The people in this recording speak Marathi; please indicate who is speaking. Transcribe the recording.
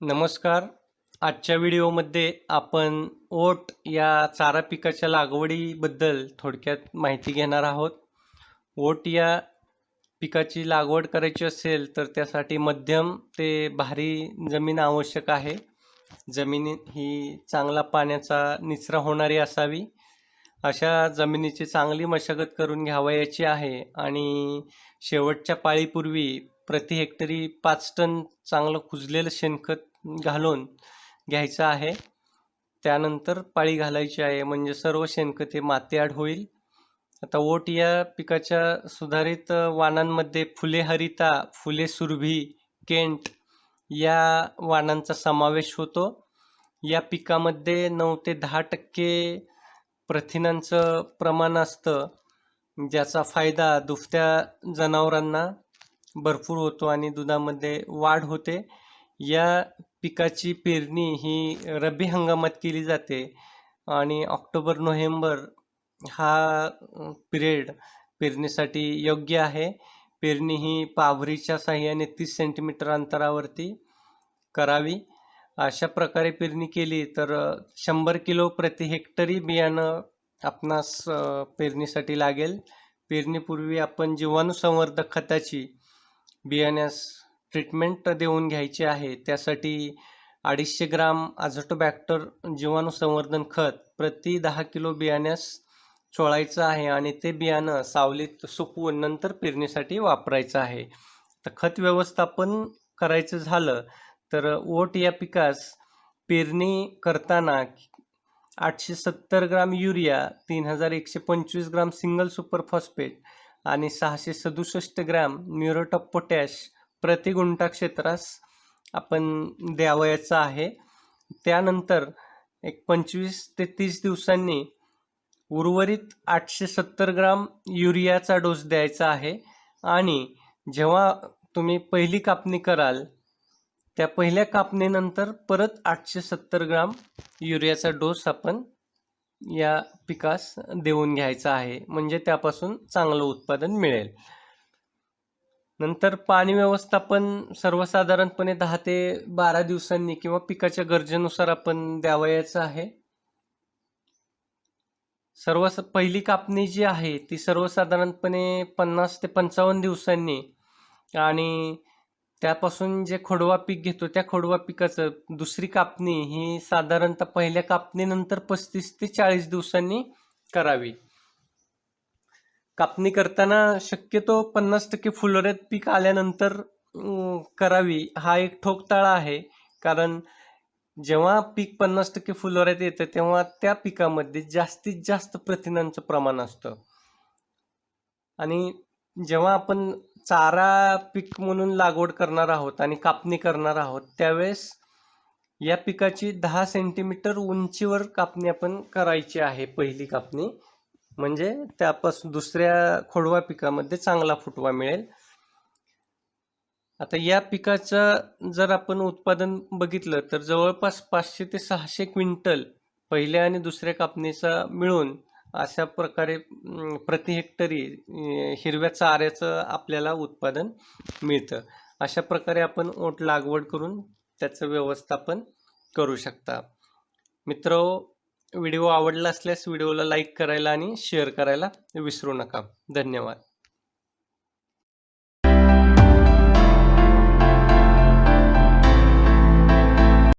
Speaker 1: नमस्कार. आजच्या व्हिडिओमध्ये आपण ओट या चारा पिकाच्या लागवडीबद्दल थोडक्यात माहिती घेणार आहोत. ओट या पिकाची लागवड करायची असेल तर त्यासाठी मध्यम ते भारी जमीन आवश्यक आहे. जमीन ही चांगला पाण्याचा निचरा होणारी असावी. अशा जमिनीची चांगली मशागत करून घ्यावयाची आहे आणि शेवटच्या पाळीपूर्वी प्रति हेक्टरी पाच टन चांगलं कुजलेलं शेणखत घालून घ्यायचं आहे. त्यानंतर पाळी घालायची आहे. म्हणजे सर्व शेणखत हे मातीआड होईल. आता ओट या पिकाच्या सुधारित वाणांमध्ये फुले हरिता फुले सुरभी केंट या वाणांचा समावेश होतो. या पिकामध्ये नऊ ते दहा टक्के प्रथिनांचं प्रमाण असतं ज्याचा फायदा दुभत्या जनावरांना भरपूर होतो आणि दुधामध्ये वाढ होते. या पिकाची पेरणी ही रब्बी हंगामात केली जाते आणि ऑक्टोबर नोव्हेंबर हा पिरियड पेरणीसाठी योग्य आहे. पेरणी ही पाभरीच्या साह्याने तीस सेंटीमीटर अंतरावरती करावी. अशा प्रकारे पेरणी केली तर शंभर किलो प्रति हेक्टरी बियाणं आपणास पेरणीसाठी लागेल. पेरणीपूर्वी आपण जीवाणुसंवर्धक खताची बियाण्यास ट्रीटमेंट देऊन घ्यायची आहे. त्यासाठी अडीचशे ग्राम आझोटोबॅक्टर जीवाणुसंवर्धन खत प्रति दहा किलो बियाण्यास चोळायचं आहे आणि ते बियाणं सावलीत सुकवून नंतर पेरणीसाठी वापरायचं आहे. तर खत व्यवस्थापन करायचं झालं तर ओट या पिकास पेरणी करताना आठशे सत्तर ग्राम युरिया तीन हजार एकशे पंचवीस ग्राम सिंगल सुपर फॉस्फेट आणि सहाशे सदुसष्ट ग्रॅम म्युरेट ऑफ पोटॅश प्रति गुंठा क्षेत्रास आपण द्यावयाचा आहे. त्यानंतर एक पंचवीस ते तीस दिवसांनी उर्वरित आठशे सत्तर ग्राम युरियाचा डोस द्यायचा आहे. आणि जेव्हा तुम्ही पहिली कापणी कराल त्या पहिल्या कापणीनंतर परत आठशे सत्तर ग्राम युरियाचा डोस आपण या पिकास देऊन घ्यायचा आहे. म्हणजे त्यापासून चांगलं उत्पादन मिळेल. नंतर पाणी व्यवस्थापन सर्वसाधारणपणे दहा ते बारा दिवसांनी किंवा पिकाच्या गरजेनुसार आपण द्यावयाचं आहे. सर्व पहिली कापणी जी आहे ती सर्वसाधारणपणे पन्नास ते पंचावन्न दिवसांनी आणि त्यापासून जे खोडवा पीक घेतो त्या खोडवा पिकाचं दुसरी कापणी ही साधारणतः पहिल्या कापणीनंतर पस्तीस ते चाळीस दिवसांनी करावी. कापणी करताना शक्यतो पन्नास टक्के फुलोऱ्यात पीक आल्यानंतर करावी हा एक ठोकताळा आहे. कारण जेव्हा पीक पन्नास टक्के फुलोऱ्यात येतं तेव्हा त्या पिकामध्ये जास्तीत जास्त प्रथिनांचं प्रमाण असतं. आणि जेव्हा आपण चारा पीक म्हणून लागवड करणार आहोत आणि कापणी करणार आहोत त्यावेळेस या पिकाची दहा सेंटीमीटर उंचीवर कापणी आपण करायची आहे पहिली कापणी. म्हणजे त्यापासून दुसऱ्या खोडवा पिकामध्ये चांगला फुटवा मिळेल. आता या पिकाचं जर आपण उत्पादन बघितलं तर जवळपास पाचशे ते सहाशे क्विंटल पहिल्या आणि दुसऱ्या कापणीचा मिळून अशा प्रकारे प्रति हेक्टरी हिरव्या चाऱ्याचं आपल्याला उत्पादन मिळतं. अशा प्रकारे आपण ओट लागवड करून त्याचं व्यवस्थापन करू शकता. मित्र व्हिडिओ आवडला असल्यास व्हिडिओला लाईक करायला आणि शेअर करायला विसरू नका. धन्यवाद.